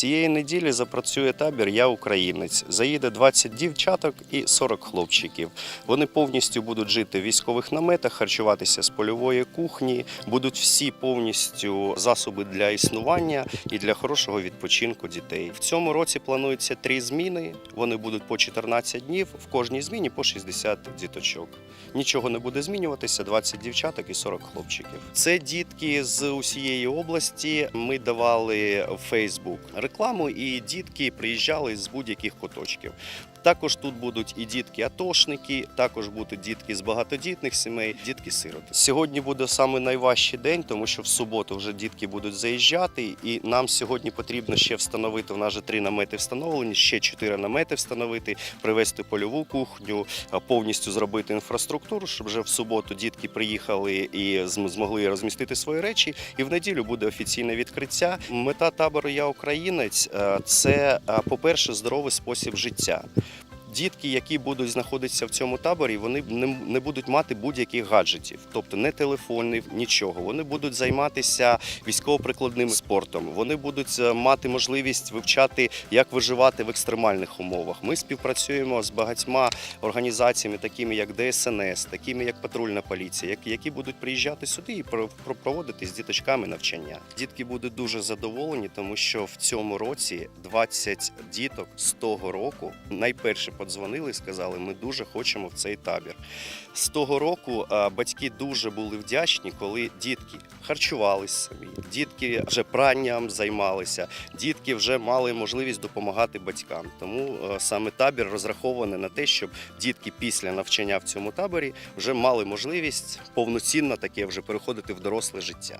Цієї неділі запрацює табір Я Українець. Заїде 20 дівчаток і 40 хлопчиків. Вони повністю будуть жити в військових наметах, харчуватися з польової кухні, будуть всі повністю засоби для існування і для хорошого відпочинку дітей. В цьому році планується три зміни. Вони будуть по 14 днів, в кожній зміні по 60 діточок. Нічого не буде змінюватися, 20 дівчаток і 40 хлопчиків. Це дітки з усієї області. Ми давали в Фейсбук рекламу, і дітки приїжджали з будь-яких куточків. Також тут будуть і дітки-атошники, також будуть дітки з багатодітних сімей, дітки-сироти. Сьогодні буде саме найважчий день, тому що в суботу вже дітки будуть заїжджати, і нам сьогодні потрібно ще встановити. У нас вже три намети встановлені, ще чотири намети встановити, привезти польову кухню, повністю зробити інфраструктуру, щоб вже в суботу дітки приїхали і змогли розмістити свої речі. І в неділю буде офіційне відкриття. Мета табору Я Українець це, е, по-перше, здоровий спосіб життя. Дітки, які будуть знаходитися в цьому таборі, вони не, будуть мати будь-яких гаджетів, тобто не телефонів, нічого. Вони будуть займатися військово-прикладним спортом. Вони будуть е, мати можливість вивчати, як виживати в екстремальних умовах. Ми співпрацюємо з багатьма організаціями, такими як ДСНС, такими як патрульна поліція, які, будуть приїжджати сюди і про- про- проводити з діточками навчання. Дітки будуть дуже задоволені, тому що в цьому році 20 діток з того року найперше подзвонили і сказали, ми дуже хочемо в цей табір. З того року батьки дуже були вдячні, коли дітки харчувалися самі, дітки вже пранням займалися, дітки вже мали можливість допомагати батькам. Тому саме табір розрахований на те, щоб дітки після навчання в цьому таборі вже мали можливість повноцінно таке вже переходити в доросле життя.